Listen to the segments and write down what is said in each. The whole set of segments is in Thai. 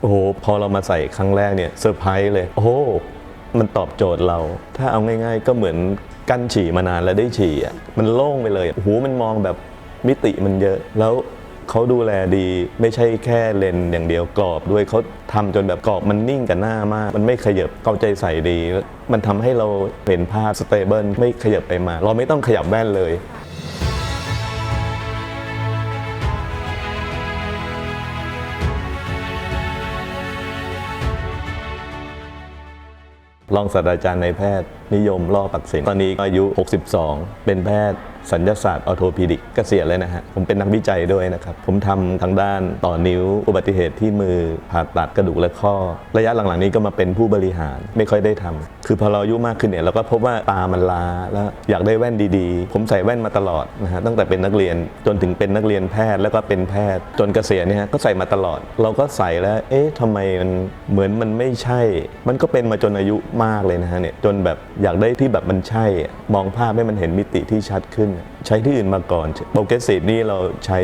โอ้โหพอเรามาใส่ครั้งแรกเนี่ยเซอร์ไพรส์เลย โอ้โหมันตอบโจทย์เรา ถ้าเอาง่ายๆ ก็เหมือนกั้นฉี่มานานแล้วได้ฉี่อะมันโล่งไปเลยโอ้โหมันมองแบบมิติมันเยอะแล้วเขาดูแลดีไม่ใช่แค่เลนอย่างเดียวกรอบด้วยเขาทำจนแบบกรอบมันนิ่งกับหน้ามาก มันไม่ขยับเข้าใจใส่ดี มันทำให้เราเห็นภาพสเตเบิลไม่ขยับไปมา เราไม่ต้องขยับแว่นเลย รองศาสตราจารย์ในายแพทย์ นิยมล่อปักศิลป์ตอนนี้อายุ 62 เป็นแพทย์สัญญาศาสตร์ออโทพีดิกเกษียณเลยนะฮะ ผมเป็นนักวิจัยด้วยนะครับ ผมทำทางด้านต่อนิ้ว อุบัติเหตุที่มือผ่าตัดกระดูกและข้อ ระยะหลังๆนี้ก็มาเป็นผู้บริหารไม่ค่อยได้ทำคือพอเราอายุมากขึ้นเนี่ยเราก็พบว่าตามันล้าแล้วอยากได้แว่นดีๆ ผมใส่แว่นมาตลอดนะฮะตั้งแต่เป็นนักเรียนจนถึงเป็นนักเรียนแพทย์แล้วก็เป็นแพทย์จนเกษียณเนี่ยก็ใส่มาตลอด เราก็ใส่แล้วเอ๊ะทำไมมันเหมือนมันไม่ใช่ มันก็เป็นมาจนอายุมากเลยนะฮะเนี่ยจนแบบอยากได้ที่แบบมันใช่ มองภาพให้มันเห็นมิติที่ชัดขึ้น ใช้ที่อื่นมาก่อนโปรเกรสซีฟนี่เราใช้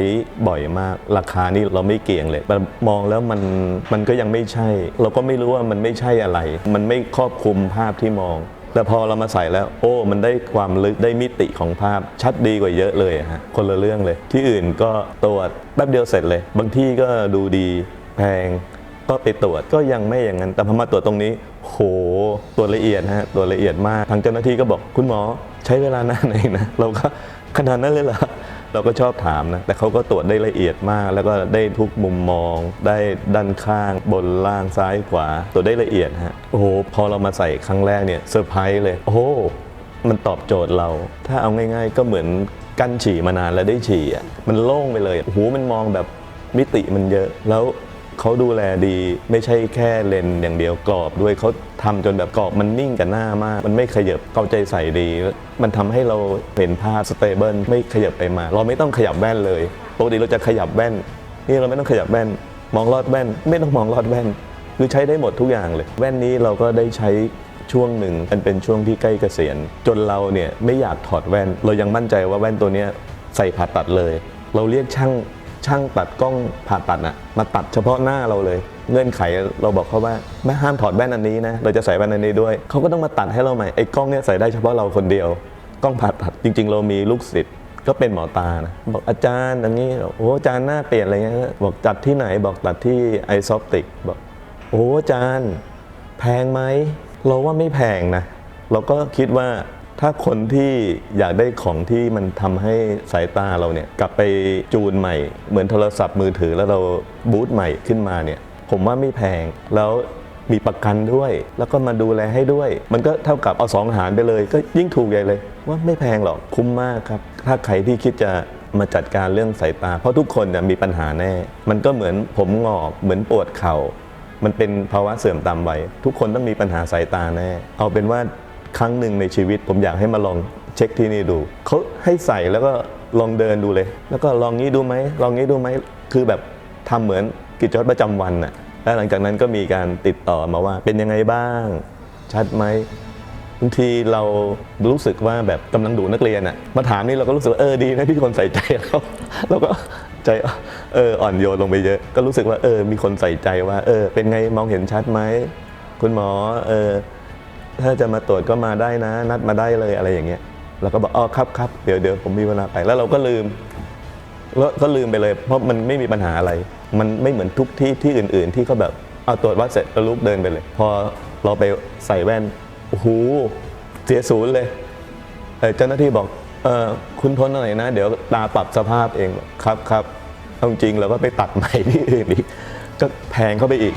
บ่อยมาก ราคานี่เราไม่เกี่ยงเลยมองแล้วมันมันก็ยังไม่ใช่ เราก็ไม่รู้ว่ามันไม่ใช่อะไร มันไม่ครอบคลุมภาพที่มอง แต่พอเรามาใส่แล้ว โอ้ มันได้ความลึกได้มิติของภาพชัดดีกว่าเยอะเลยฮะคนละเรื่องเลย ที่อื่นก็ตรวจแป๊บเดียวเสร็จเลย บางที่ก็ดูดีแพง ก็ไปตรวจก็ยังไม่อย่างนั้น แต่พอมาตรวจตรงนี้ โหตรวจละเอียดฮะตรวจละเอียดมากทางเจ้าหน้าที่ก็บอกคุณหมอใช้เวลานานเองนะเราก็ขนาดนั้นเลยเหรอเราก็ชอบถามนะ แต่เขาก็ตรวจได้ละเอียดมาก แล้วก็ได้ทุกมุมมอง ได้ด้านข้าง บนล่างซ้ายขวา ตรวจได้ละเอียดฮะ โอ้โห พอเรามาใส่ครั้งแรกเนี่ยเซอร์ไพรส์เลย โอ้โห มันตอบโจทย์เรา ถ้าเอาง่าย ๆ ก็เหมือนกั้นฉี่มานานแล้วได้ฉี่อะ มันโล่งไปเลย โอ้โห มันมองแบบมิติมันเยอะ แล้ว เขาดูแลดีไม่ใช่แค่เลนอย่างเดียวกรอบด้วยเขาทำจนแบบกรอบมันนิ่งกับหน้ามาก มันไม่ขยับเข้าใจใส่ดี มันทำให้เราเห็นภาพสเตเบิลไม่ขยับไปมา เราไม่ต้องขยับแว่นเลยปกติเราจะขยับแว่น นี่เราไม่ต้องขยับแว่น มองลอดแว่น ไม่ต้องมองลอดแว่น คือใช้ได้หมดทุกอย่างเลย แว่นนี้เราก็ได้ใช้ช่วงหนึ่งมันเป็นช่วงที่ใกล้เกษียณ จนเราเนี่ยไม่อยากถอดแว่น เรายังมั่นใจว่าแว่นตัวนี้ใส่ผ่าตัดเลย เราเรียกช่าง ช่างตัดกล้องผ่าตัดอะมาตัดเฉพาะหน้าเราเลย เงื่อนไขเราบอกเขาว่าไม่ห้ามถอดแว่นอันนี้นะเราจะใส่แว่นอันนี้ด้วยเขาก็ต้องมาตัดให้เราใหม่ไอ้กล้องเนี่ยใส่ได้เฉพาะเราคนเดียว กล้องผ่าตัดจริง ๆ เรามีลูกศิษย์ก็เป็นหมอตานะบอกอาจารย์อย่างนี้โอ้อาจารย์หน้าเปลี่ยนอะไรเงี้ยบอกตัดที่ไหนบอกตัดที่ไอซอปติกบอกโอ้อาจารย์ แพงไหมเราว่าไม่แพงนะเราก็คิดว่า ถ้าคนที่อยากได้ของที่มันทำให้สายตาเราเนี่ยกลับไปจูนใหม่ เหมือนโทรศัพท์มือถือแล้วเราบูตใหม่ขึ้นมาเนี่ยผมว่าไม่แพงแล้วมีประกันด้วย แล้วก็มาดูแลให้ด้วย มันก็เท่ากับเอาสองหารไปเลย ก็ยิ่งถูกใหญ่เลย ว่าไม่แพงหรอกคุ้มมากครับ ถ้าใครที่คิดจะมาจัดการเรื่องสายตา เพราะทุกคนเนี่ยมีปัญหาแน่ มันก็เหมือนผมงอกเหมือนปวดเข่ามันเป็นภาวะเสื่อมตามวัยทุกคนต้องมีปัญหาสายตาแน่ เอาเป็นว่า ครั้งหนึ่งในชีวิต ผมอยากให้มาลองเช็คที่นี่ดู เขาให้ใส่แล้วก็ลองเดินดูเลย แล้วก็ลองงี้ดูไหมลองงี้ดูไหมคือแบบทำเหมือนกิจวัตรประจำวันน่ะแล้วหลังจากนั้นก็มีการติดต่อมาว่าเป็นยังไงบ้าง ชัดไหมบางทีเรารู้สึกว่าแบบกำลังดูนักเรียนอะมาถามนี่เราก็รู้สึกเออดีนะที่คนใส่ใจเราเราก็ใจเอออ่อนโยนลงไปเยอะ ก็รู้สึกว่าเออมีคนใส่ใจว่า เออ เป็นไงมองเห็นชัดไหมคุณหมอเออ ถ้าจะมาตรวจก็มาได้นะ นัดมาได้เลยอะไรอย่างเงี้ยเราก็บอกอ๋อครับครับเดี๋ยวเดี๋ยวผมมีเวลาไปแล้วเราก็ลืมแล้วก็ลืมไปเลย เพราะมันไม่มีปัญหาอะไร มันไม่เหมือนทุกที่ที่อื่น ๆ ที่เขาแบบเอาตรวจวัดเสร็จแล้วลุกเดินไปเลย พอเราไปใส่แว่นโอ้โหเสียศูนย์เลยเจ้าหน้าที่บอกเออคุณทนหน่อยนะ เดี๋ยวตาปรับสภาพเองครับครับเอาจริงเราก็ไปตัดใหม่ที่อื่นอีกก็แพงเข้าไปอีก